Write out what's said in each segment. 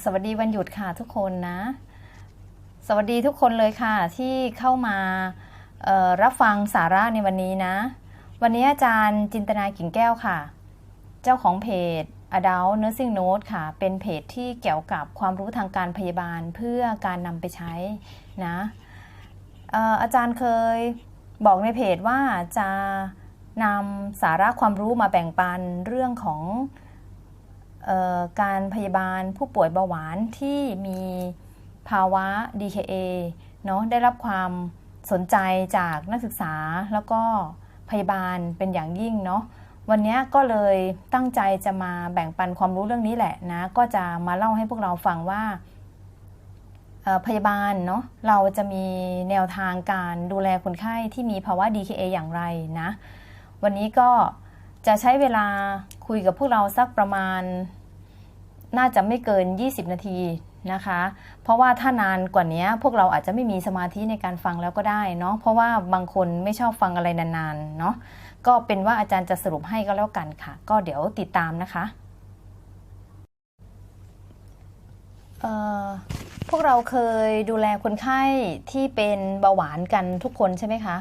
สวัสดีวันหยุดค่ะทุกคนนะ สวัสดีทุกคนเลยค่ะที่เข้ามารับฟังสาระในวันนี้นะ วันนี้อาจารย์จินตนากิ่งแก้วค่ะ เจ้าของเพจ Adult Nursing Note ค่ะ เป็นเพจที่เกี่ยวกับความรู้ทางการพยาบาลเพื่อการนำไปใช้นะอออาจารย์เคยบอกในเพจว่าจะนำสาระความรู้มาแบ่งปันเรื่องของ การพยาบาลผู้ป่วยเบาหวานที่มีภาวะ DKA เนาะได้รับความสนใจจากนักศึกษาแล้วก็พยาบาลเป็นอย่างยิ่งเนาะวันนี้ก็เลยตั้งใจจะมาแบ่งปันความรู้เรื่องนี้แหละนะ ก็จะมาเล่าให้พวกเราฟังว่าพยาบาลเนาะเราจะมีแนวทางการดูแลคนไข้ที่มีภาวะ DKA อย่างไรนะ วันนี้ก็ จะใช้เวลาคุยกับพวกเราสักประมาณ น่าจะไม่เกิน 20 นาทีนะคะ เพราะว่าถ้านานกว่านี้พวกเราอาจจะไม่มีสมาธิในการฟังแล้วก็ได้เนาะเพราะว่าบางคนไม่ชอบฟังอะไรนานๆเนาะก็เป็นว่าอาจารย์จะสรุปให้ก็แล้วกันค่ะ ก็เดี๋ยวติดตามนะคะพวกเราเคยดูแลคนไข้ที่เป็นเบาหวานกันทุกคนใช่ไหมคะ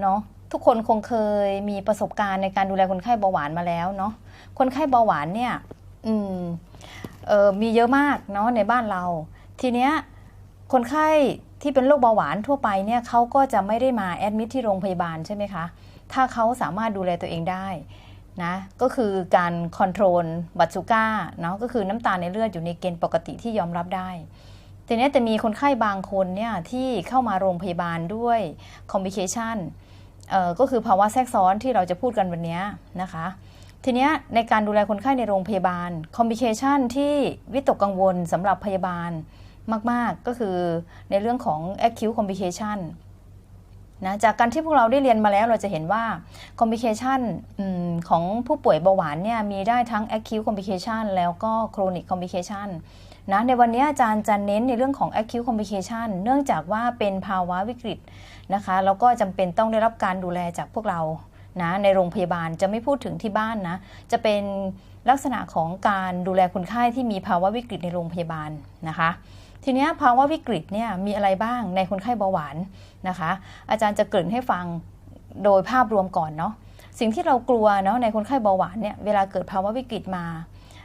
เนาะ ทุกคนคงเคยมีประสบการณ์ในการดูแลคนไข้เบาหวานมาแล้วเนาะคนไข้เบาหวานเนี่ยอืมเออมีเยอะมากเนาะในบ้านเรา ทีเนี้ยคนไข้ที่เป็นโรคเบาหวานทั่วไปเนี่ยเขาก็จะไม่ได้มาแอดมิทที่โรงพยาบาลใช่ไหมคะ ถ้าเขาสามารถดูแลตัวเองได้นะก็คือการคอนโทรลบัตซูก้าเนาะก็คือน้ำตาลในเลือดอยู่ในเกณฑ์ปกติที่ยอมรับได้ทีเนี้ยจะมีคนไข้บางคนเนี่ยที่เข้ามาโรงพยาบาลด้วยคอม p ิเคชันเอ่อ ก็คือภาวะแทรกซ้อนที่เราจะพูดกันวันนี้นะคะ ทีนี้ในการดูแลคนไข้ในโรงพยาบาลคอม p ิเคชันที่วิตกกังวลสำหรับพยาบาลมาก ๆ ก็คือในเรื่องของ acute complication นะจากการที่พวกเราได้เรียนมาแล้วเราจะเห็นว่า complication อของผู้ป่วยเบาหวานเนี่ยมีได้ทั้ง acute complication แล้วก็ chronic complication นะในวันนี้อาจารย์จะเน้นในเรื่องของ acute complication เนื่องจากว่าเป็นภาวะวิกฤต นะคะแล้วก็จำเป็นต้องได้รับการดูแลจากพวกเรานะในโรงพยาบาลจะไม่พูดถึงที่บ้านนะ จะเป็นลักษณะของการดูแลคนไข้ที่มีภาวะวิกฤตในโรงพยาบาลนะคะ ทีนี้ภาวะวิกฤตเนี่ยมีอะไรบ้างในคนไข้เบาหวานนะคะ อาจารย์จะเกริ่นให้ฟังโดยภาพรวมก่อนเนาะสิ่งที่เรากลัวเนาะในคนไข้เบาหวานเนี่ยเวลาเกิดภาวะวิกฤตมา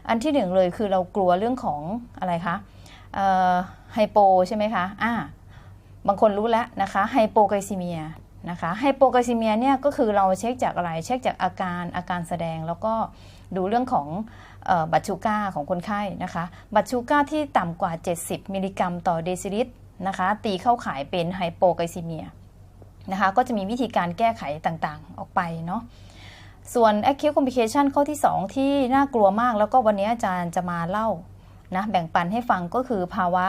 อันที่หนึ่งเลยคือเรากลัวเรื่องของอะไรคะไฮโปใช่ไหมคะอ่า บางคนรู้แล้วนะคะไฮโปไกซีเมียนะคะไฮโปไกซีเมียเนี่ยก็คือเราเช็คจากอะไรเช็คจากอาการอาการแสดงแล้วก็ดูเรื่องของออบัตชูก้าของคนไข้นะคะบัตชูก้าที่ต่ำกว่า 70 มิลลิกรัมต่อเดซิลิตรนะคะตีเข้าขายเป็นไฮโปไกซีเมียนะคะก็จะมีวิธีการแก้ไขต่างๆออกไปเนาะส่วน acute complication ข้อที่ 2 ที่น่ากลัวมาก แล้วก็วันนี้อาจารย์จะมาเล่านะแบ่งปันให้ฟังก็คือภาวะ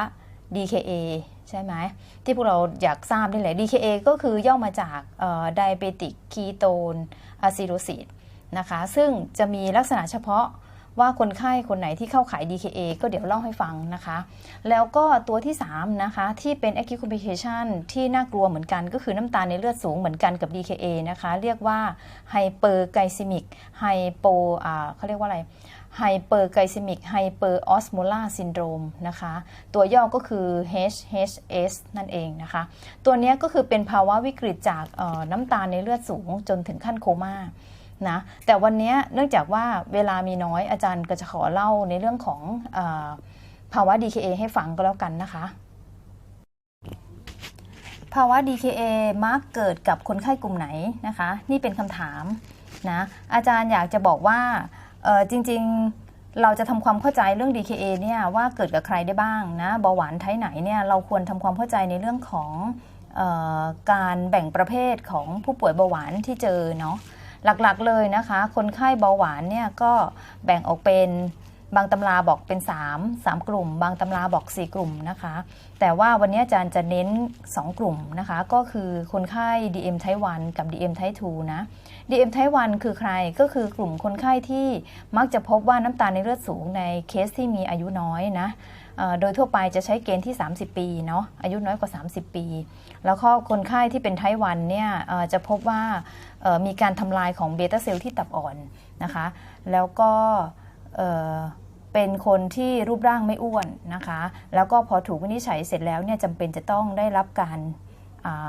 DKA ใช่ไหมที่พวกเราอยากทราบนี่แหละ DKA ก็คือย่อมาจากเอ่อ diabetic ketone acidosis นะคะ ซึ่งจะมีลักษณะเฉพาะว่าคนไข้คนไหนที่เข้าขาย DKA ก็เดี๋ยวเล่าให้ฟังนะคะ แล้วก็ตัวที่ 3 นะคะ ที่เป็น acute complication ที่น่ากลัวเหมือนกัน ก็คือน้ำตาลในเลือดสูงเหมือนกันกับ DKA นะคะ เรียกว่า hyperglycemic hypo เขาเรียกว่าอะไร hyperglycemic hyperosmolar syndrome นะคะ ตัวย่อก็คือ HHS นั่นเองนะคะ ตัวนี้ก็คือเป็นภาวะวิกฤตจากน้ำตาลในเลือดสูงจนถึงขั้นโคม่านะแต่วันนี้เนื่องจากว่าเวลามีน้อยอาจารย์ก็จะขอเล่าในเรื่องของอภาวะ DKA ให้ฟังก็แล้วกันนะคะ ภาวะ DKA มักเกิดกับคนไข้กลุ่มไหนนะคะ นี่เป็นคำถามนะอาจารย์อยากจะบอกว่า จริงๆเราจะทำความเข้าใจเรื่อง DKA เนี่ยว่าเกิดกับใครได้บ้างนะเบาหวานไทป์ไหนเนี่ยเราควรทำความเข้าใจในเรื่องของออการแบ่งประเภทของผู้ป่วยเบาหวานที่เจอเนาะหลักๆเลยนะคะ คนไข้เบาหวานเนี่ยก็แบ่งออกเป็น บางตำราบอกเป็น 3 3 กลุ่ม บางตำราบอก 4 กลุ่มนะคะ แต่ว่าวันนี้อาจารย์จะเน้น 2 กลุ่มนะคะ ก็คือคนไข้ DM Type 1กับ DM Type 2นะ DM Type 1คือใครก็คือกลุ่มคนไข้ที่มักจะพบว่าน้ำตาลในเลือดสูงในเคสที่มีอายุน้อยนะโดยทั่วไปจะใช้เกณฑ์ที่ 30 ปีเนาะอายุน้อยกว่า 30 ปี แล้วก็คนไข้ที่เป็นไทวันเนี่ยจะพบว่ามีการทำลายของเบต้าเซลล์ที่ตับอ่อนนะคะ แล้วก็ เป็นคนที่รูปร่างไม่อ้วนนะคะ แล้วก็พอถูกวินิจฉัยเสร็จแล้วเนี่ยจำเป็นจะต้องได้รับการ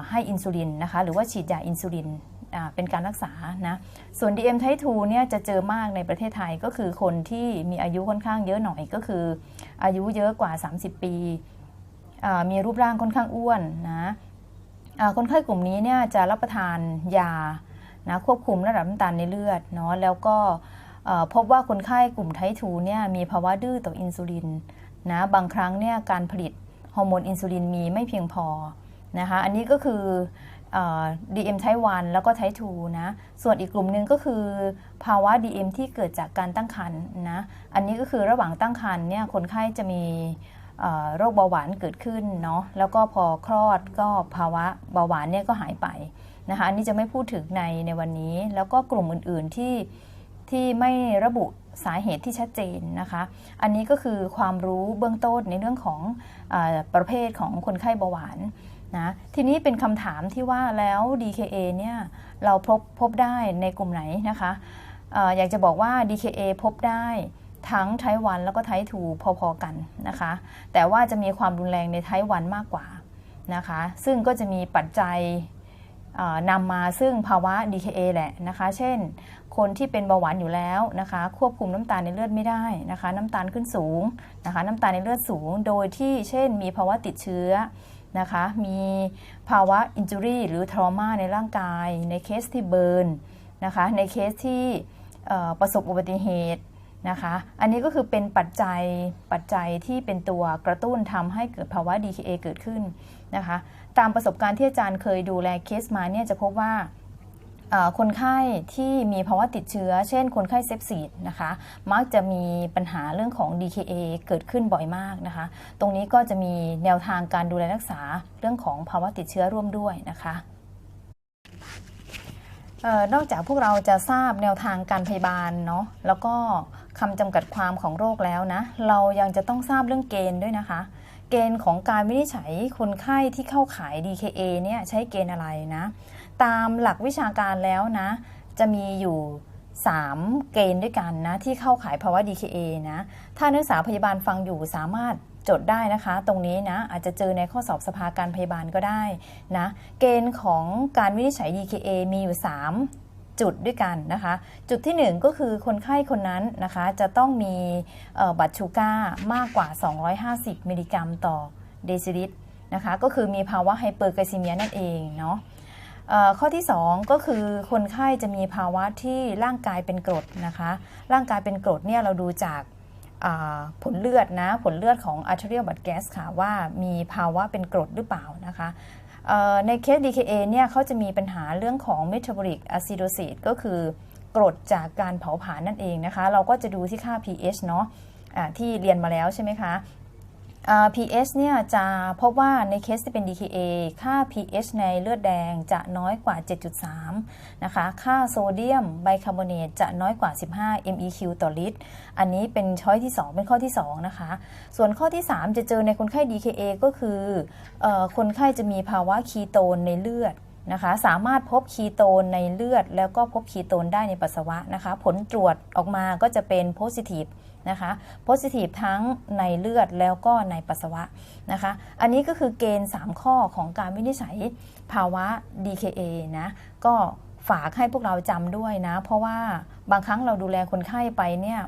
ให้อินซูลินนะคะ หรือว่าฉีดยาอินซูลินเป็นการรักษานะ ส่วน DM Type 2เนี่ยจะเจอมากในประเทศไทยก็คือคนที่มีอายุค่อนข้างเยอะหน่อยก็คือ อายุเยอะกว่า 30 ปี มีรูปร่างค่อนข้างอ้วนนะคนไข้กลุ่มนี้เนี่ยจะรับประทานยานะควบคุมระดับน้ำตาลในเลือดเนาะแล้วก็ พบว่าคนไข้กลุ่มไทป์2เนี่ยมีภาวะดื้อต่ออินซูลินนะบางครั้งเนี่ยการผลิตฮอร์โมนอินซูลินมีไม่เพียงพอนะคะอันนี้ก็คือเอ่อ DM Type 1แล้วก็ Type 2นะส่วนอีกกลุ่มหนึ่งก็คือ ภาวะ DM ที่เกิดจากการตั้งครรภ์นะอันนี้ก็คือระหว่างตั้งครรภ์เนี่ยคนไข้จะมีโรคเบาหวานเกิดขึ้นเนาะแล้วก็พอคลอดก็ภาวะเบาหวานเนี่ยก็หายไปนะคะอันนี้จะไม่พูดถึงในในวันนี้ แล้วก็กลุ่มอื่น ๆที่ ที่ไม่ระบุสาเหตุที่ชัดเจนนะคะ อันนี้ก็คือความรู้เบื้องต้นในเรื่องของอประเภทของคนไข้เบาหวานนะทีนี้เป็นคำถามที่ว่าแล้ว DKA เนี่ยเราพบพบได้ในกลุ่มไหนนะคะออยากจะบอกว่า DKA พบได้ทั้งไทวันแล้วก็ไททูพอๆกันนะคะ แต่ว่าจะมีความรุนแรงในไทวันมากกว่านะคะ ซึ่งก็จะมีปัจจัย นำมาซึ่งภาวะ DKA แหละนะคะ เช่น คนที่เป็นเบาหวานอยู่แล้วนะคะ ควบคุมน้ำตาลในเลือดไม่ได้นะคะ น้ำตาลขึ้นสูงนะคะ น้ำตาลในเลือดสูง โดยที่เช่น มีภาวะติดเชื้อนะคะ มีภาวะอินจูรี่หรือทรมาในร่างกาย ในเคสที่เบิร์นนะคะ ในเคสที่ประสบอุบัติเหตุนะคะ อันนี้ก็คือเป็นปัจจัยปัจจัยที่เป็นตัวกระตุ้นทำให้เกิดภาวะ DKA เกิดขึ้นนะคะ ตามประสบการณ์ที่อาจารย์เคยดูแลเคสมาเนี่ยจะพบว่าคนไข้ที่มีภาวะติดเชื้อ เช่น คนไข้เซปซีดนะคะ มักจะมีปัญหาเรื่องของ DKA เกิดขึ้นบ่อยมากนะคะ ตรงนี้ก็จะมีแนวทางการดูแลรักษาเรื่องของภาวะติดเชื้อร่วมด้วยนะคะออนอกจากพวกเราจะทราบแนวทางการพยาบาลเนาะแล้วก็คำจำกัดความของโรคแล้วนะ เรายังจะต้องทราบเรื่องเกณฑ์ด้วยนะคะ เกณฑ์ของการวินิจฉัยคนไข้ที่เข้าขาย DKA เนี่ยใช้เกณฑ์อะไรนะ ตามหลักวิชาการแล้วนะ จะมีอยู่3เกณฑ์ด้วยกันนะที่เข้าขายภาวะ DKA นะ ถ้านักศึกษาพยาบาลฟังอยู่สามารถจดได้นะคะ ตรงนี้นะอาจจะเจอในข้อสอบสภาการพยาบาลก็ได้นะ เกณฑ์ของการวินิจฉัย DKA มีอยู่ 3 จุดด้วยกันนะคะ จุดที่ 1 ก็คือคนไข้คนนั้นนะคะจะต้องมีบัตรชูก้ามากกว่า 250 มิลลิกรัมต่อเดซิลิตรนะคะก็คือมีภาวะไฮเปอร์ไกลซีเมียนั่นเองเนาะข้อที่ 2 ก็คือคนไข้จะมีภาวะที่ร่างกายเป็นกรดนะคะ ร่างกายเป็นกรดเนี่ยเราดูจากผลเลือดนะผลเลือดของ arterial blood gas ค่ะว่ามีภาวะเป็นกรดหรือเปล่านะคะ ในเคส DKA เนี่ยเขาจะมีปัญหาเรื่องของ metabolic acidosis ก็คือกรดจากการเผาผลาญนั่นเองนะคะ เราก็จะดูที่ค่า pH เนาะะที่เรียนมาแล้วใช่ไหมคะ pH เนี่ยจะพบว่าในเคสที่เป็น DKA ค่า pH ในเลือดแดงจะน้อยกว่า 7.3 นะคะ ค่าโซเดียมไบคาร์บอเนตจะน้อยกว่า 15 MEQ ต่อลิตร อันนี้เป็นช้อยที่ 2 เป็นข้อที่ 2 นะคะ ส่วนข้อที่ 3 จะเจอในคนไข้ DKA ก็คืออคนไข้จะมีภาวะคีโตนในเลือดนะคะสามารถพบคีโตนในเลือด แล้วก็พบคีโตนได้ในปัสสาวะนะคะ ผลตรวจออกมาก็จะเป็น positive นะคะโพสิทีฟทั้งในเลือดแล้วก็ในปัสสาวะนะคะอันนี้ก็คือเกณฑ์ 3 ข้อของการวินิจฉัยภาวะ DKA นะก็ฝากให้พวกเราจำด้วยนะ เพราะว่าบางครั้งเราดูแลคนไข้ไปเนี่ย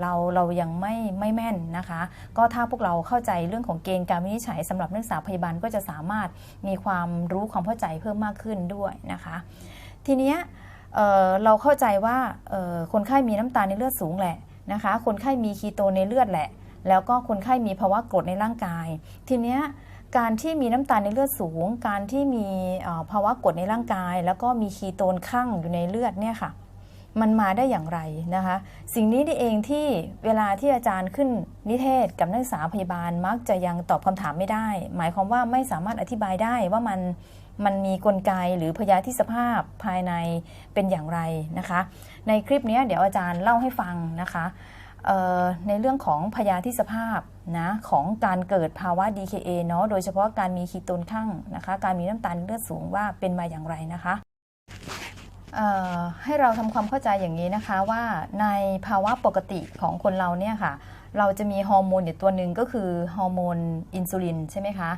เราเรายังไม่ไม่แม่นนะคะ ก็ถ้าพวกเราเข้าใจเรื่องของเกณฑ์การวินิจฉัยสำหรับนักศึกษาพยาบาลก็จะสามารถมีความรู้ความเข้าใจเพิ่มมากขึ้นด้วยนะคะ ทีเนี้ยเเราเข้าใจว่าคนไข้มีน้ำตาลในเลือดสูงแหละ นะคะ คนไข้มีคีโตในเลือดแหละ แล้วก็คนไข้มีภาวะกรดในร่างกาย ทีเนี้ยการที่มีน้ำตาลในเลือดสูง การที่มีภาวะกรดในร่างกาย แล้วก็มีคีโตนข้างอยู่ในเลือดเนี่ยค่ะ มันมาได้อย่างไรนะคะ สิ่งนี้นี่เองที่เวลาที่อาจารย์ขึ้นนิเทศกับนักศึกษาพยาบาลมักจะยังตอบคำถามไม่ได้ หมายความว่าไม่สามารถอธิบายได้ว่ามัน มันมีกลไกหรือพยาธิสภาพภายในเป็นอย่างไรนะคะ ในคลิปนี้เดี๋ยวอาจารย์เล่าให้ฟังนะคะในเรื่องของพยาธิสภาพนะของการเกิดภาวะ DKA เนาะโดยเฉพาะการมีคีโตนข้างนะคะ การมีน้ำตาลเลือดสูงว่าเป็นมาอย่างไรนะคะให้เราทำความเข้าใจอย่างนี้นะคะว่าในภาวะปกติของคนเราเนี่ยค่ะ เราจะมีฮอร์โมนอยู่ตัวหนึ่งก็คือฮอร์โมนอินซูลินใช่ไหมคะ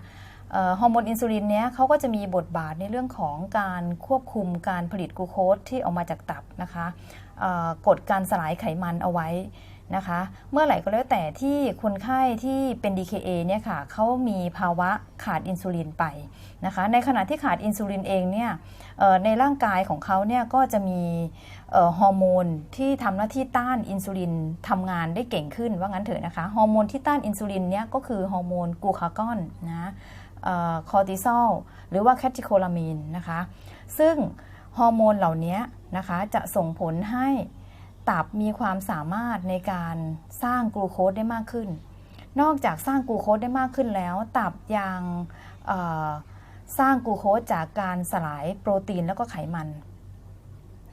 ฮอร์โมนอินซูลินเนี้ยเขาก็จะมีบทบาทในเรื่องของการควบคุมการผลิตกลูโคสที่ออกมาจากตับนะคะกดการสลายไขมันเอาไว้นะคะ เมื่อไหร่ก็แล้วแต่ที่คนไข้ที่เป็น DKA เนี่ยค่ะเขามีภาวะขาดอินซูลินไปนะคะ ในขณะที่ขาดอินซูลินเองเนี่ยในร่างกายของเขาเนี่ยก็จะมีฮอร์โมนที่ทำหน้าที่ต้านอินซูลินทำงานได้เก่งขึ้นว่างั้นเถอะนะคะ ฮอร์โมนที่ต้านอินซูลินเนี่ยก็คือฮอร์โมนกลูคากอนนะ คอร์ติซอลหรือว่าแคทิโคลามีนนะคะ ซึ่งฮอร์โมนเหล่านี้นะคะจะส่งผลให้ตับมีความสามารถในการสร้างกลูโคสได้มากขึ้น นอกจากสร้างกลูโคสได้มากขึ้นแล้ว ตับยังสร้างกลูโคสจากการสลายโปรตีนแล้วก็ไขมัน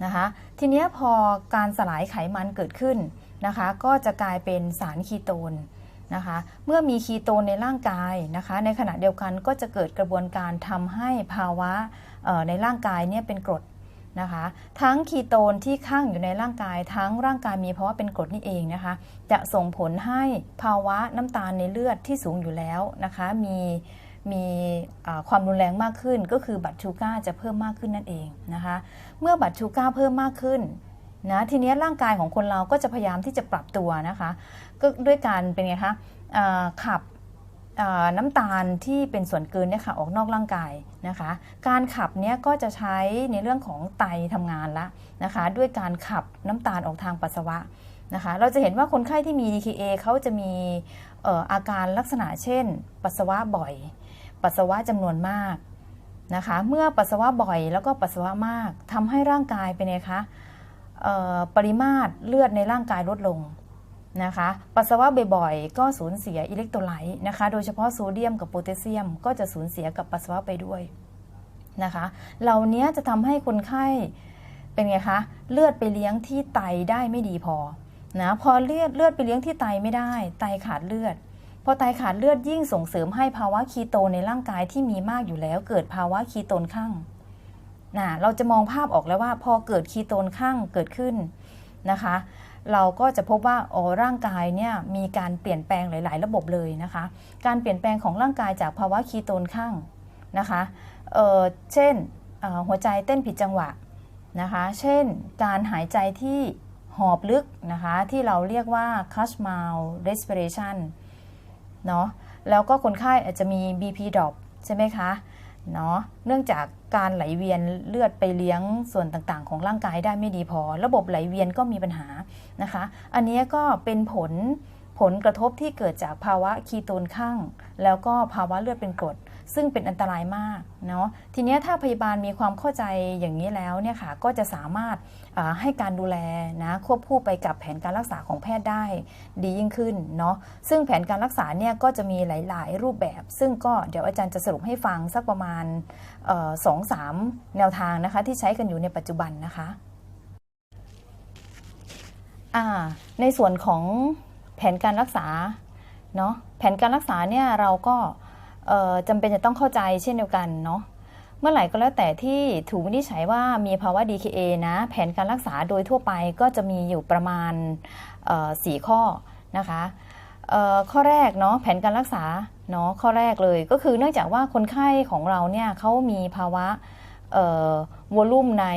นะคะทีนี้พอการสลายไขมันเกิดขึ้นนะคะ ก็จะกลายเป็นสารคีโตน นะคะ เมื่อมีคีโตนในร่างกายนะคะ ในขณะเดียวกันก็จะเกิดกระบวนการทำให้ภาวะในร่างกายเนี่ยเป็นกรดนะคะ ทั้งคีโตนที่ข้างอยู่ในร่างกาย ทั้งร่างกายมีภาวะเป็นกรดนี่เองนะคะ จะส่งผลให้ภาวะน้ำตาลในเลือดที่สูงอยู่แล้วนะคะ มีมีความรุนแรงมากขึ้นก็คือบัตชูก้าจะเพิ่มมากขึ้นนั่นเองนะคะ เมื่อบัตชูก้าเพิ่มมากขึ้น นะทีนี้ร่างกายของคนเราก็จะพยายามที่จะปรับตัวนะคะก็ด้วยการเป็นไงคะขับน้ำตาลที่เป็นส่วนเกินเนี่ยค่ะออกนอกร่างกายนะคะ การขับเนี้ยก็จะใช้ในเรื่องของไตทำงานละนะคะ ด้วยการขับน้ำตาลออกทางปัสสาวะนะคะ เราจะเห็นว่าคนไข้ที่มี DKA เขาจะมีอออาการลักษณะเช่น ปัสสาวะบ่อย ปัสสาวะจำนวนมากนะคะ เมื่อปัสสาวะบ่อยแล้วก็ปัสสาวะมากทำให้ร่างกายเป็นไงคะ ปริมาตรเลือดในร่างกายลดลงนะคะปัสสาวะบ่อยๆ ก็สูญเสียอิเล็กโทรไลต์นะคะ โดยเฉพาะโซเดียมกับโพแทสเซียม ก็จะสูญเสียกับปัสสาวะไปด้วยนะคะ เหล่านี้จะทำให้คนไข้เป็นไงคะเลือดไปเลี้ยงที่ไตได้ไม่ดีพอนะพอเลือดเลือดไปเลี้ยงที่ไตไม่ได้ ไตขาดเลือดพอไตขาดเลือดยิ่งส่งเสริมให้ภาวะคีโตในร่างกายที่มีมากอยู่แล้ว เกิดภาวะคีโตนข้าง นะเราจะมองภาพออกแล้วว่าพอเกิดคีโตนข้างเกิดขึ้นนะคะ เราก็จะพบว่าอ๋อร่างกายเนี่ยมีการเปลี่ยนแปลงหลาย ๆ ระบบเลยนะคะ การเปลี่ยนแปลงของร่างกายจากภาวะคีโตนข้างนะคะเเช่นหัวใจเต้นผิดจังหวะนะคะ เช่นการหายใจที่หอบลึกนะคะ ที่เราเรียกว่า cash mouth respiration เนาะแล้วก็คนไข้อาจจะมี BP drop ใช่ไหมคะ เนาะเนื่องจากการไหลเวียนเลือดไปเลี้ยงส่วนต่างๆ ของร่างกายได้ไม่ดีพอ ระบบไหลเวียนก็มีปัญหานะคะ อันนี้ก็เป็นผลผลกระทบที่เกิดจากภาวะคีโตนข้าง แล้วก็ภาวะเลือดเป็นกรด ซึ่งเป็นอันตรายมากเนาะทีนี้ถ้าพยาบาลมีความเข้าใจอย่างนี้แล้วเนี่ยค่ะก็จะสามารถให้การดูแลนะควบคู่ไปกับแผนการรักษาของแพทย์ได้ดียิ่งขึ้นเนาะซึ่งแผนการรักษาเนี่ยก็จะมีหลาย ๆ รูปแบบ ซึ่งก็เดี๋ยวอาจารย์จะสรุปให้ฟังสักประมาณสองสามแนวทางนะคะที่ใช้กันอยู่ในปัจจุบันนะคะในส่วนของแผนการรักษาเนาะแผนการรักษาเนี่ยเราก็ จำเป็นจะต้องเข้าใจเช่นเดียวกันเนาะเมื่อไหร่ก็แล้วแต่ที่ถูกวินิจฉัยว่ามีภาวะ DKA นะ แผนการรักษาโดยทั่วไปก็จะมีอยู่ประมาณเอ่อสี่ข้อนะคะข้อแรกเนาะแผนการรักษาเนาะข้อแรกเลยก็คือเนื่องจากว่าคนไข้ของเราเนี่ยเขามีภาวะวอลลุ่มใน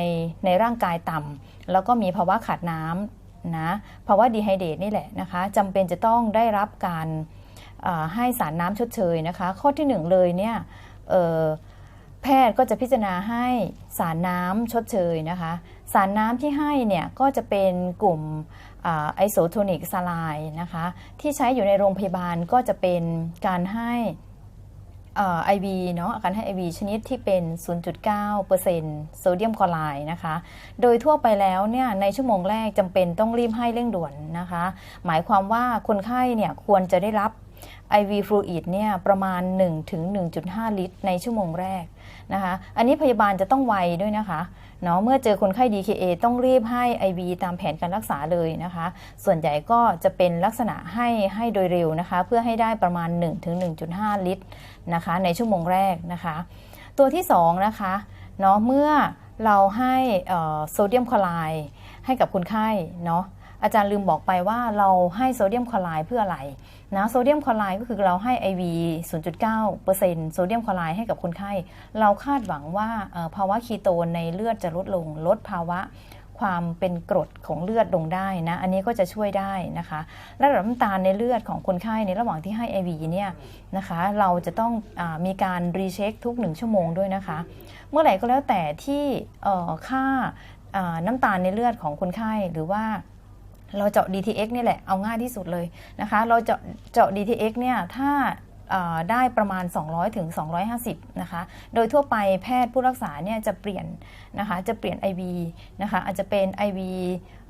ในร่างกายต่ำแล้วก็มีภาวะขาดน้ำนะภาวะดีไฮเดตนี่แหละนะคะจำเป็นจะต้องได้รับการ ให้สารน้ำชดเชยนะคะ ข้อที่หนึ่งเลยเนี่ยแพทย์ก็จะพิจารณาให้สารน้ำชดเชยนะคะ สารน้ำที่ให้เนี่ยก็จะเป็นกลุ่มไอโซโทนิกซาไลนะคะ ที่ใช้อยู่ในโรงพยาบาลก็จะเป็นการให้ไอวีเนาะการให้ IV ชนิดที่เป็น 0.9%โซเดียมคลอไรด์นะคะ โดยทั่วไปแล้วเนี่ยในชั่วโมงแรกจำเป็นต้องรีบให้เร่งด่วนนะคะ หมายความว่าคนไข้เนี่ยควรจะได้รับ IV fluid เนี่ยประมาณ 1-1.5ลิตร ในชั่วโมงแรกนะคะ อันนี้พยาบาลจะต้องไวด้วยนะคะเนาะเมื่อเจอคนไข้ DKA ต้องรีบให้ IV ตามแผนการรักษาเลยนะคะ ส่วนใหญ่ก็จะเป็นลักษณะให้ให้โดยเร็วนะคะ เพื่อให้ได้ประมาณ 1-1.5ลิตรนะคะ ในชั่วโมงแรกนะคะ ตัวที่ 2 นะคะเนาะเมื่อเราให้โซเดียมคลอไรด์ให้กับคนไข้เนาะอาจารย์ลืมบอกไปว่าเราให้โซเดียมคลอไรด์เพื่ออะไร นะโซเดียมคลอไรด์ก็คือเราให้ IV 0.9%โซเดียมคลอไรด์ให้กับคนไข้ เราคาดหวังว่าภาวะคีโตนในเลือดจะลดลงลดภาวะความเป็นกรดของเลือดลงได้นะ อันนี้ก็จะช่วยได้นะคะระดับน้ำตาลในเลือดของคนไข้ในระหว่างที่ให้ IV เนี่ยนะคะ เราจะต้องอมีการรีเช็คทุก 1 ชั่วโมงด้วยนะคะ เมื่อไหร่ก็แล้วแต่ที่ค่าน้ำตาลในเลือดของคนไข้หรือว่า เราเจาะ DTX นี่แหละเอาง่ายที่สุดเลยนะคะ เราเจาะเจาะ DTX เนี่ยถ้าได้ประมาณ 200ถึง250 นะคะ โดยทั่วไปแพทย์ผู้รักษาเนี่ยจะเปลี่ยนนะคะ จะเปลี่ยน IV นะคะ อาจจะเป็น IV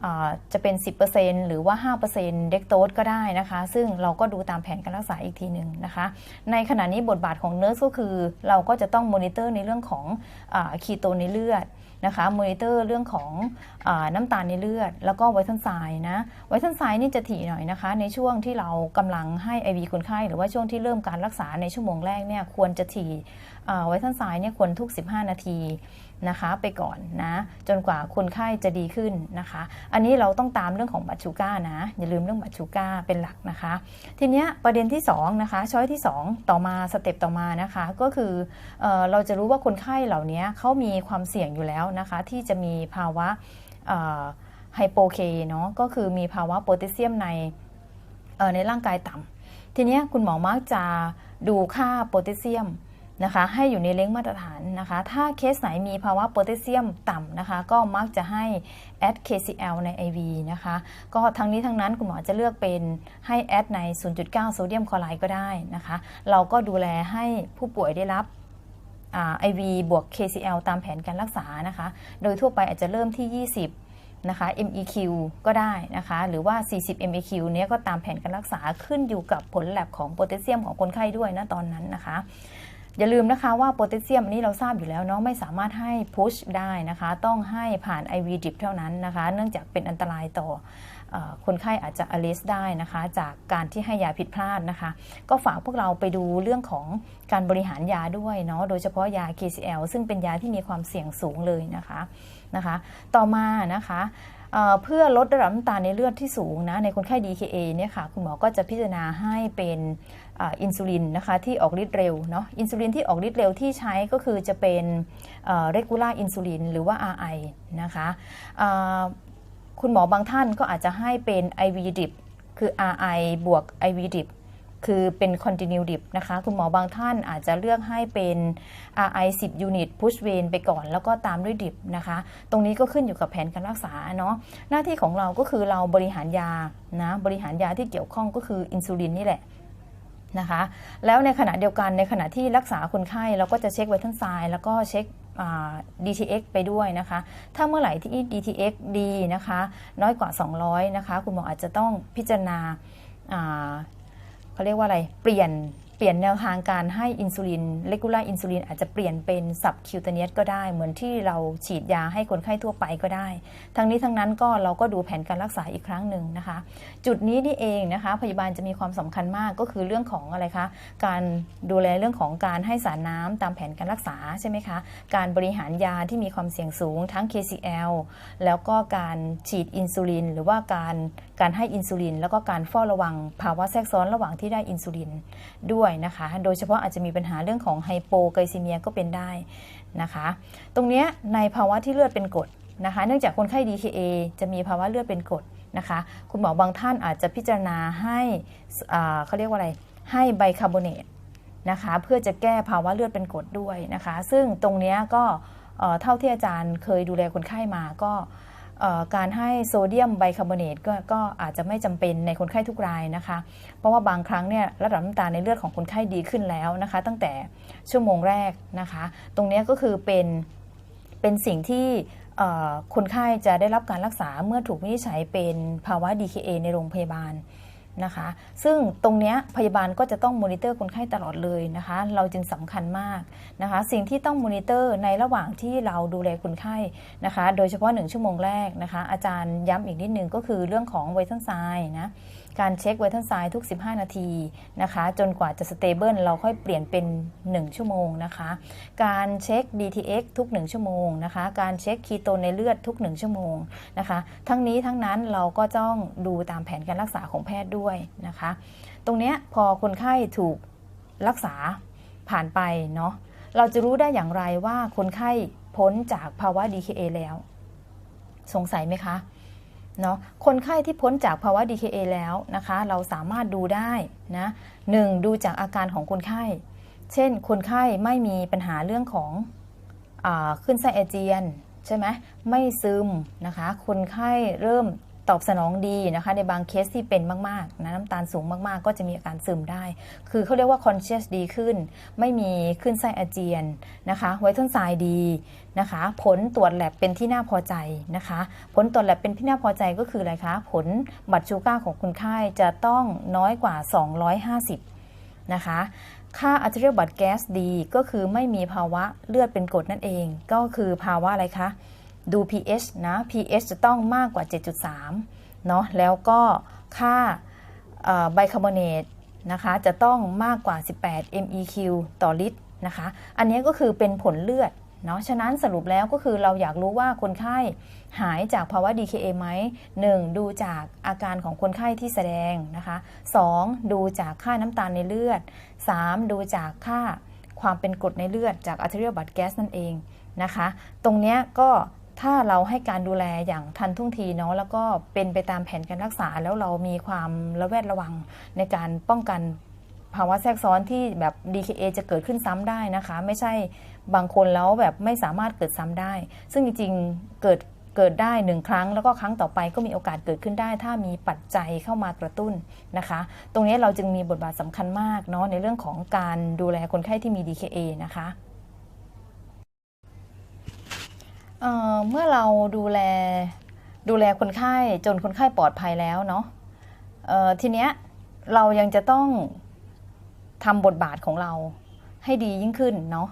อ่าจะเป็น 10%หรือว่า 5%เด็กโตสก็ได้นะคะ ซึ่งเราก็ดูตามแผนการรักษาอีกทีหนึ่งนะคะ ในขณะนี้บทบาทของเน r ร์สก็คือ เราก็จะต้องมอนิเตอร์ในเรื่องของคีโตในเลือด นะคะมอนิเตอร์เรื่องของอน้ำตาลในเลือด แล้วก็ไวท์ทันไซน์นะไวท์ทันไซน์นี่จะถี่หน่อยนะคะ ในช่วงที่เรากำลังให้ IV คนไข้ หรือว่าช่วงที่เริ่มการรักษาในชั่วโมงแรกเนี่ยควรจะถี่ไวท์ทันไซน์เนี่ยควรทุก 15 นาที นะคะไปก่อนนะ จนกว่าคนไข้จะดีขึ้นนะคะ อันนี้เราต้องตามเรื่องของบัตชูก้านะ อย่าลืมเรื่องบัตชูก้าเป็นหลักนะคะ ทีเนี้ยประเด็นที่2นะคะช้อยที่ 2 ต่อมาสเต็ปต่อมานะคะก็คือเออเราจะรู้ว่าคนไข้เหล่านี้เขามีความเสี่ยงอยู่แล้วนะคะ ที่จะมีภาวะไฮโปเคเนาะก็คือมีภาวะโพแทสเซียมในในร่างกายต่ำทีนี้คุณหมอมักจะดูค่าโพแทสเซียม นะคะให้อยู่ในเล้งมาตรฐานนะคะ ถ้าเคสไหนมีภาวะโพแทสเซียมต่ำนะคะ ก็มักจะให้ add KCl ใน IV นะคะ ก็ทั้งนี้ทั้งนั้นคุณหมอจะเลือกเป็นให้ add ใน 0.9 โซเดียมคลอไรด์ก็ได้นะคะ เราก็ดูแลให้ผู้ป่วยได้รับอ่า IV บวก KCl ตามแผนการรักษานะคะ โดยทั่วไปอาจจะเริ่มที่ 20นะคะ MEQ ก็ได้นะคะ หรือว่า 40 MEQ เนี้ยก็ตามแผนการรักษาขึ้นอยู่กับผลแลบของโพแทสเซียมของคนไข้ด้วยนะตอนนั้นนะคะ อย่าลืมนะคะว่าโพแทสเซียมอันนี้เราทราบอยู่แล้วเนาะไม่สามารถให้พุชได้นะคะ ต้องให้ผ่าน IV drip เท่านั้นนะคะ เนื่องจากเป็นอันตรายต่ออคนไข้อาจจะ arrest ได้นะคะ จากการที่ให้ยาผิดพลาดนะคะ ก็ฝากพวกเราไปดูเรื่องของการบริหารยาด้วยเนาะโดยเฉพาะยา KCL ซึ่งเป็นยาที่มีความเสี่ยงสูงเลยนะคะนะคะ ต่อมานะคะเอ่อเพื่อลดระดับน้ำตาลในเลือดที่สูงนะในคนไข้ DKA เนี่ยค่ะคุณหมอก็จะพิจารณาให้เป็น อินซูลินนะคะที่ออกฤทธิ์เร็วเนาะอินซูลินที่ออกฤทธิ์เร็วที่ใช้ก็คือจะเป็นเอ่อ regular อินซูลินหรือว่า RI นะคะคุณหมอบางท่านก็อาจจะให้เป็น IV drip คือ RI บวก IV drip คือเป็น continue drip นะคะ คุณหมอบางท่านอาจจะเลือกให้เป็น RI 10 unit push vein ไปก่อน แล้วก็ตามด้วย drip นะคะ ตรงนี้ก็ขึ้นอยู่กับแผนการรักษาเนาะหน้าที่ของเราก็คือเราบริหารยานะบริหารยาที่เกี่ยวข้องก็คืออินซูลินนี่แหละ นะคะ แล้วในขณะเดียวกันในขณะที่รักษาคนไข้เราก็จะเช็คไวท์ทันไซน์แล้วก็เช็คอ่า DTX ไปด้วยนะคะ ถ้าเมื่อไหร่ที่ DTX ดีนะคะ น้อยกว่า 200 นะคะ คุณหมออาจจะต้องพิจารณาเขาเรียกว่าอะไร เปลี่ยน เปลี่ยนแนวทางการให้อินซูลินเลกูล่าอินซูลินอาจจะเปลี่ยนเป็นสับคิวเตเนียสก็ได้ เหมือนที่เราฉีดยาให้คนไข้ทั่วไปก็ได้ ทั้งนี้ทั้งนั้นก็เราก็ดูแผนการรักษาอีกครั้งหนึ่งนะคะ จุดนี้นี่เองนะคะ พยาบาลจะมีความสำคัญมากก็คือเรื่องของอะไรคะ การดูแลเรื่องของการให้สารน้ำตามแผนการรักษาใช่ไหมคะ การบริหารยาที่มีความเสี่ยงสูงทั้ง KCL แล้วก็การฉีดอินซูลินหรือว่าการการให้อินซูลินแล้วก็การเฝ้าระวังภาวะแทรกซ้อนระหว่างที่ได้อินซูลินด้วยนะคะ โดยเฉพาะอาจจะมีปัญหาเรื่องของไฮโปไกลซีเมียก็เป็นได้นะคะ ตรงนี้ในภาวะที่เลือดเป็นกรดนะคะ เนื่องจากคนไข้ DKA จะมีภาวะเลือดเป็นกรดนะคะ คุณหมอบางท่านอาจจะพิจารณาให้เขาเรียกว่าอะไร ให้ไบคาร์บอเนตนะคะเพื่อจะแก้ภาวะเลือดเป็นกรดด้วยนะคะ ซึ่งตรงนี้ก็เท่าที่อาจารย์เคยดูแลคนไข้มาก็ การให้โซเดียมไบคาร์บอเนตก็ก็อาจจะไม่จำเป็นในคนไข้ทุกรายนะคะ เพราะว่าบางครั้งเนี่ยระดับน้ำตาลในเลือดของคนไข้ดีขึ้นแล้วนะคะ ตั้งแต่ชั่วโมงแรกนะคะ ตรงนี้ก็คือเป็นเป็นสิ่งที่คนไข้จะได้รับการรักษาเมื่อถูกวินิจฉัยเป็นภาวะ DKA ในโรงพยาบาล นะคะ ซึ่งตรงนี้พยาบาลก็จะต้องมอนิเตอร์คนไข้ตลอดเลยนะคะ เราจึงสำคัญมากนะคะ สิ่งที่ต้องมอนิเตอร์ในระหว่างที่เราดูแลคนไข้นะคะ โดยเฉพาะ 1 ชั่วโมงแรกนะคะ อาจารย์ย้ำอีกนิดนึงก็คือเรื่องของไวทัลไซน์นะ การเช็คไวทัลไซน์ทุก 15 นาทีนะคะ จนกว่าจะสเตเบิลเราค่อยเปลี่ยนเป็น 1 ชั่วโมงนะคะ การเช็ค DTX ทุก 1 ชั่วโมงนะคะ การเช็คคีโตนในเลือดทุก 1 ชั่วโมงนะคะ ทั้งนี้ทั้งนั้นเราก็ต้องดูตามแผนการรักษาของแพทย์ด้วยนะคะ ตรงเนี้ยพอคนไข้ถูกรักษาผ่านไปเนาะเราจะรู้ได้อย่างไรว่าคนไข้พ้นจากภาวะ DKA แล้ว สงสัยไหมคะ เนาะคนไข้ที่พ้นจากภาวะ DKA แล้วนะคะ เราสามารถดูได้นะหนึ่งดูจากอาการของคนไข้ เช่น คนไข้ไม่มีปัญหาเรื่องของอขึ้นไส้อาเจียน ใช่ไหมไม่ซึมนะคะ คนไข้เริ่ม ตอบสนองดีนะคะในบางเคสที่เป็นมากๆนะน้ำตาลสูงมากๆ ก็จะมีอาการซึมได้ คือเขาเรียกว่า conscious ดีขึ้น ไม่มีขึ้นไส้อาเจียนนะคะไวท์ทนไซด์ดีนะคะ ผลตรวจแลบเป็นที่น่าพอใจนะคะ ผลตรวจแลบเป็นที่น่าพอใจก็คืออะไรคะ ผลบัตรชูก้าของคนไข้จะต้องน้อยกว่า 250 นะคะค่าอัลเทอร์บัตแก๊สดีก็คือไม่มีภาวะเลือดเป็นกรดนั่นเอง ก็คือภาวะอะไรคะ ดู pH นะ pH จะต้องมากกว่า 7.3 เนาะแล้วก็ค่าไบคาร์บอเนตนะคะจะต้องมากกว่า 18 MEQ ต่อลิตรนะคะ อันนี้ก็คือเป็นผลเลือดเนาะ ฉะนั้นสรุปแล้วก็คือเราอยากรู้ว่าคนไข้หายจากภาวะ DKA ไหม 1. ดูจากอาการของคนไข้ที่แสดงนะคะ 2. ดูจากค่าน้ำตาลในเลือด 3. ดูจากค่าความเป็นกรดในเลือดจาก arterial blood gas นั่นเองนะคะ ตรงเนี้ยก็ ถ้าเราให้การดูแลอย่างทันท่วงทีเนาะแล้วก็เป็นไปตามแผนการรักษา แล้วเรามีความระแวดระวังในการป้องกันภาวะแทรกซ้อนที่แบบ DKA จะเกิดขึ้นซ้ำได้นะคะ ไม่ใช่บางคนแล้วแบบไม่สามารถเกิดซ้ำได้ ซึ่งจริงๆเกิดเกิดได้หนึ่งครั้งแล้วก็ครั้งต่อไปก็มีโอกาสเกิดขึ้นได้ ถ้ามีปัจจัยเข้ามากระตุ้นนะคะ ตรงนี้เราจึงมีบทบาทสำคัญมากเนาะในเรื่องของการดูแลคนไข้ที่มี DKA นะคะ เอ่อเมื่อเราดูแลดูแลคนไข้จนคนไข้ปลอดภัยแล้วเนาะทีเนี้ยเรายังจะต้องทำบทบาทของเราให้ดียิ่งขึ้นเนาะ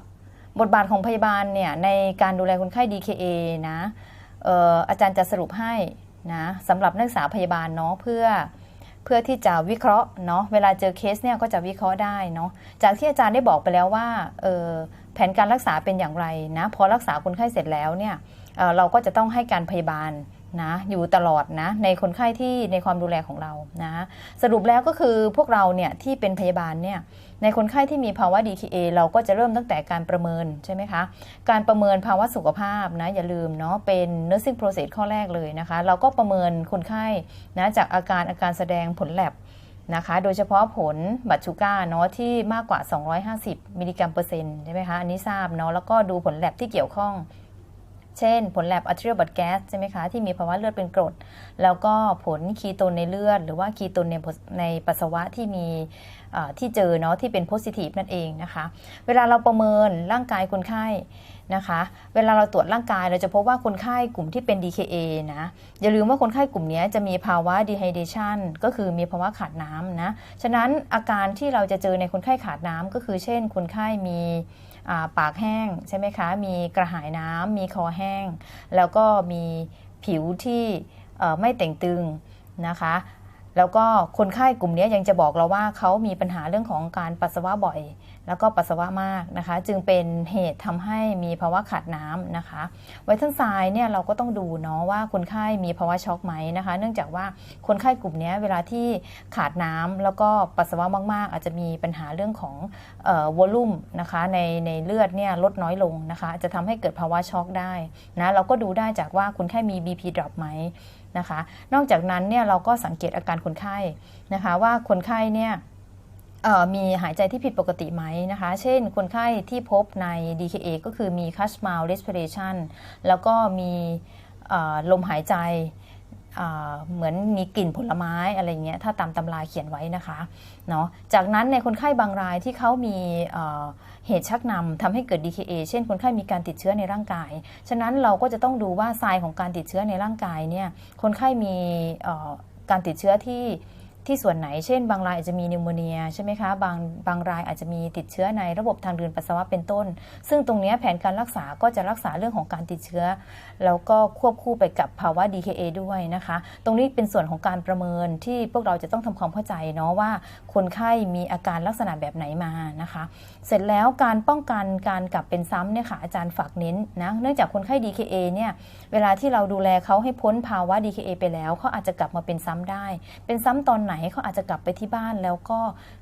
บทบาทของพยาบาลเนี่ยในการดูแลคนไข้ DKA นะอออาจารย์จะสรุปให้นะสำหรับนักศึกษาพยาบาลเนาะเพื่อเพื่อที่จะวิเคราะห์เนาะเวลาเจอเคสเนี่ยก็จะวิเคราะห์ได้เนาะจากที่อาจารย์ได้บอกไปแล้วว่าเออ แผนการรักษาเป็นอย่างไรนะพอรักษาคนไข้เสร็จแล้วเนี่ยเเราก็จะต้องให้การพยาบาลนะอยู่ตลอดนะในคนไข้ที่ในความดูแลของเรานะสรุปแล้วก็คือพวกเราเนี่ยที่เป็นพยาบาลเนี่ยในคนไข้ที่มีภาวะ DKA เราก็จะเริ่มตั้งแต่การประเมินใช่ไหมคะการประเมินภาวะสุขภาพนะอย่าลืมเนาะเป็น nursing process ข้อแรกเลยนะคะ เราก็ประเมินคนไข้นะจากอาการอาการแสดงผลแลบ นะคะ โดยเฉพาะผลบัตชูก้าเนาะที่มากกว่า 250 มิลลิกรัมเปอร์เซ็นต์ใช่ไหมคะ อันนี้ทราบเนาะ แล้วก็ดูผลแลบที่เกี่ยวข้อง เช่น ผลแลบ arterial blood gas ใช่ไหมคะ ที่มีภาวะเลือดเป็นกรด แล้วก็ผลคีโตนในเลือด หรือว่าคีโตนในในปัสสาวะที่มีที่เจอเนาะที่เป็น positive นั่นเองนะคะ เวลาเราประเมินร่างกายคนไข้นะคะ เวลาเราตรวจร่างกายเราจะพบว่าคนไข้กลุ่มที่เป็น DKA นะ อย่าลืมว่าคนไข้กลุ่มนี้จะมีภาวะ dehydration ก็คือมีภาวะขาดน้ำนะ ฉะนั้นอาการที่เราจะเจอในคนไข้ขาดน้ำก็คือเช่นคนไข้มี ปากแห้งใช่ไหมคะ มีกระหายน้ำมีคอแห้ง แล้วก็มีผิวที่ไม่แต่งตึงนะคะ แล้วก็คนไข้กลุ่มนี้ยังจะบอกเราว่าเขามีปัญหาเรื่องของการปัสสาวะบ่อย แล้วก็ปัสสาวะมากนะคะ จึงเป็นเหตุทำให้มีภาวะขาดน้ำนะคะไวท์เทนไซน์เนี่ยเราก็ต้องดูเนาะว่าคนไข้มีภาวะช็อกไหมนะคะ เนื่องจากว่าคนไข้กลุ่มนี้เวลาที่ขาดน้ำแล้วก็ปัสสาวะมากๆ อาจจะมีปัญหาเรื่องของออวอลลุ่มนะคะในในเลือดเนี่ยลดน้อยลงนะคะ จะทำให้เกิดภาวะช็อกได้นะเราก็ดูได้จากว่าคนไข้มี BP drop ไหมนะคะ นอกจากนั้นเนี่ยเราก็สังเกตอาการคนไข้นะคะว่าคนไข้เนี่ย มีหายใจที่ผิดปกติไหมนะคะ เช่น คนไข้ที่พบใน DKA ก็คือมี c a s h m o u respiration แล้วก็มีลมหายใจเหมือนมีกลิ่นผลไม้อะไรเงี้ยถ้าตามตำราเขียนไว้นะคะเนาะจากนั้นในคนไข้บางรายที่เขามีเหตุชักนำทำให้เกิด DKA เช่นคนไข้มีการติดเชื้อในร่างกาย ฉะนั้นเราก็จะต้องดูว่าทรายของการติดเชื้อในร่างกายเนี่ยคนไข้มีการติดเชื้อที่ ที่ส่วนไหน เช่น บางรายอาจจะมีนิวโมเนียใช่ไหมคะ บางบางรายอาจจะมีติดเชื้อในระบบทางเดินปัสสาวะเป็นต้น ซึ่งตรงนี้แผนการรักษาก็จะรักษาเรื่องของการติดเชื้อ แล้วก็ควบคู่ไปกับภาวะ DKA ด้วยนะคะ ตรงนี้เป็นส่วนของการประเมินที่พวกเราจะต้องทำความเข้าใจเนาะว่า คนไข้มีอาการลักษณะแบบไหนมานะคะ เสร็จแล้วการป้องกันการกลับเป็นซ้ำเนี่ยค่ะอาจารย์ฝากเน้นนะเนื่องจากคนไข้ DKA เนี่ยเวลาที่เราดูแลเขาให้พ้นภาวะ DKA ไปแล้วเขาอาจจะกลับมาเป็นซ้ำได้ เป็นซ้ำตอนไหนเขาอาจจะกลับไปที่บ้านแล้วก็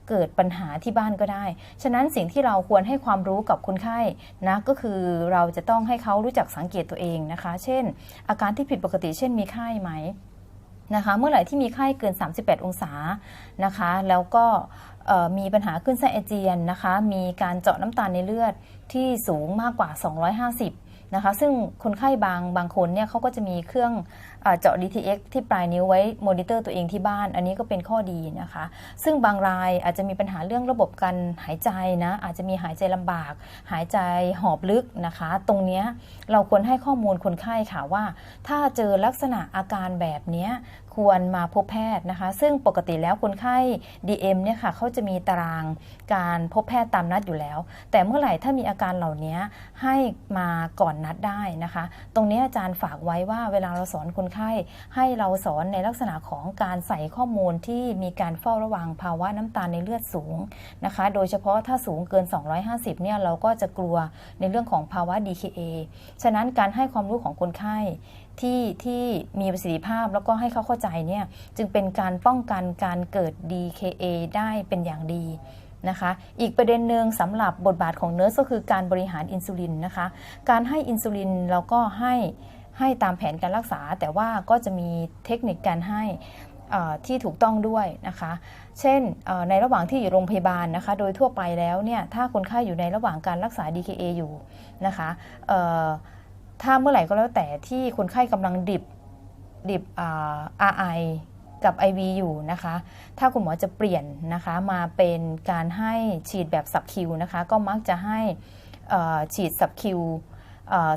เกิดปัญหาที่บ้านก็ได้ ฉะนั้นสิ่งที่เราควรให้ความรู้กับคนไข้นะก็คือเราจะต้องให้เขารู้จักสังเกตตัวเองนะคะ เช่น อาการที่ผิดปกติเช่นมีไข้ไหมนะคะเมื่อไหร่ที่มีไข้เกิน 38 องศานะคะ แล้วก็มีปัญหาขึ้นไส้อาเจียนนะคะ มีการเจาะน้ำตาลในเลือดที่สูงมากกว่า 250 นะคะ ซึ่งคนไข้บางบางคนเนี่ยเขาก็จะมีเครื่อง เออเจาะ DTX ที่ปลายนิ้วไว้มอนิเตอร์ตัวเองที่บ้าน อันนี้ก็เป็นข้อดีนะคะ ซึ่งบางรายอาจจะมีปัญหาเรื่องระบบการหายใจนะ อาจจะมีหายใจลำบาก หายใจหอบลึกนะคะ ตรงนี้เราควรให้ข้อมูลคนไข้ค่ะว่า ถ้าเจอลักษณะอาการแบบนี้ ควรมาพบแพทย์นะคะ ซึ่งปกติแล้วคนไข้ DM เนี่ยค่ะเขาจะมีตารางการพบแพทย์ตามนัดอยู่แล้ว แต่เมื่อไหร่ถ้ามีอาการเหล่านี้ให้มาก่อนนัดได้นะคะ ตรงนี้อาจารย์ฝากไว้ว่าเวลาเราสอนคนไข้ ให้เราสอนในลักษณะของการใส่ข้อมูลที่มีการเฝ้าระวังภาวะน้ำตาลในเลือดสูงนะคะ โดยเฉพาะถ้าสูงเกิน 250 เนี่ยเราก็จะกลัวในเรื่องของภาวะ DKA ฉะนั้นการให้ความรู้ของคนไข้ ที่ที่มีประสิทธิภาพแล้วก็ให้เขาเข้าใจเนี่ยจึงเป็นการป้องกันการเกิด DKA ได้เป็นอย่างดีนะคะอีกประเด็นหนึ่งสำหรับบทบาทของเนิร์สก็คือการบริหารอินซูลินนะคะการให้อินซูลินเราก็ให้ให้ตามแผนการรักษา แต่ว่าก็จะมีเทคนิคการให้อ่อที่ถูกต้องด้วยนะคะ เช่นในระหว่างที่อยู่โรงพยาบาลนะคะ โดยทั่วไปแล้วเนี่ยถ้าคนไข้อยู่ในระหว่างการรักษา DKA อยู่นะคะ ถ้าเมื่อไหร่ก็แล้วแต่ที่คนไข้กำลังดิบดิบอ่า RI กับ IV อยู่นะคะ ถ้าคุณหมอจะเปลี่ยนนะคะมาเป็นการให้ฉีดแบบสับคิวนะคะ ก็มักจะให้ฉีดสับคิว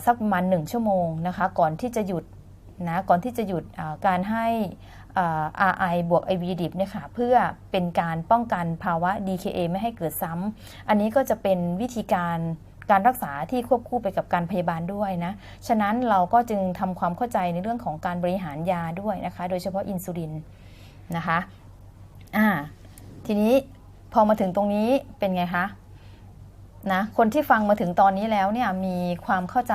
สักประมาณ1ชั่วโมงนะคะ ก่อนที่จะหยุดนะก่อนที่จะหยุดการให้เอ่อ RI บวก IV ดิบเนี่ยค่ะเพื่อเป็นการป้องกันภาวะ DKA ไม่ให้เกิดซ้ำอันนี้ก็จะเป็นวิธีการ การรักษาที่ควบคู่ไปกับการพยาบาลด้วยนะ ฉะนั้นเราก็จึงทำความเข้าใจในเรื่องของการบริหารยาด้วยนะคะ โดยเฉพาะอินซูลินนะคะอ่าทีนี้พอมาถึงตรงนี้เป็นไงคะนะคนที่ฟังมาถึงตอนนี้แล้วเนี่ยมีความเข้าใจ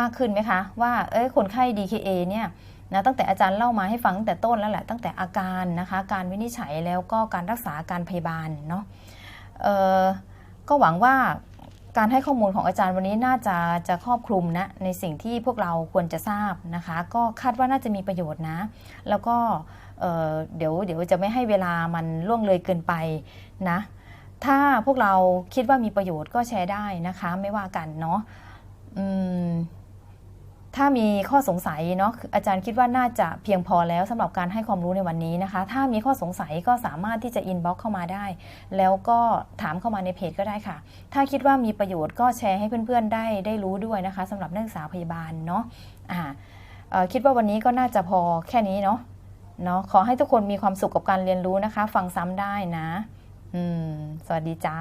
มากขึ้นไหมคะ ว่าเอ้ยคนไข้ DKA เนี่ยนะตั้งแต่อาจารย์เล่ามาให้ฟังตั้งแต่ต้นแล้วแหละตั้งแต่อาการนะคะ การวินิจฉัยแล้วก็การรักษาการพยาบาลเนาะเออก็หวังว่า การให้ข้อมูลของอาจารย์วันนี้น่าจะจะครอบคลุมนะในสิ่งที่พวกเราควรจะทราบนะคะ ก็คาดว่าน่าจะมีประโยชน์นะ แล้วก็เเดี๋ยวเดี๋ยวจะไม่ให้เวลามันล่วงเลยเกินไปนะ ถ้าพวกเราคิดว่ามีประโยชน์ก็แชร์ได้นะคะ ไม่ว่ากันเนาะอืม ถ้ามีข้อสงสัยเนาะอาจารย์คิดว่าน่าจะเพียงพอแล้วสำหรับการให้ความรู้ในวันนี้นะคะ ถ้ามีข้อสงสัยก็สามารถที่จะอินบ็อกเข้ามาได้ แล้วก็ถามเข้ามาในเพจก็ได้ค่ะ ถ้าคิดว่ามีประโยชน์ก็แชร์ให้เพื่อนๆได้ได้รู้ด้วยนะคะสำหรับนักศึกษาพยาบาลเนาะอ่าคิดว่าวันนี้ก็น่าจะพอแค่นี้เนาะเนาะขอให้ทุกคนมีความสุขกับการเรียนรู้นะคะ ฟังซ้ำได้นะ อืม สวัสดีจ้า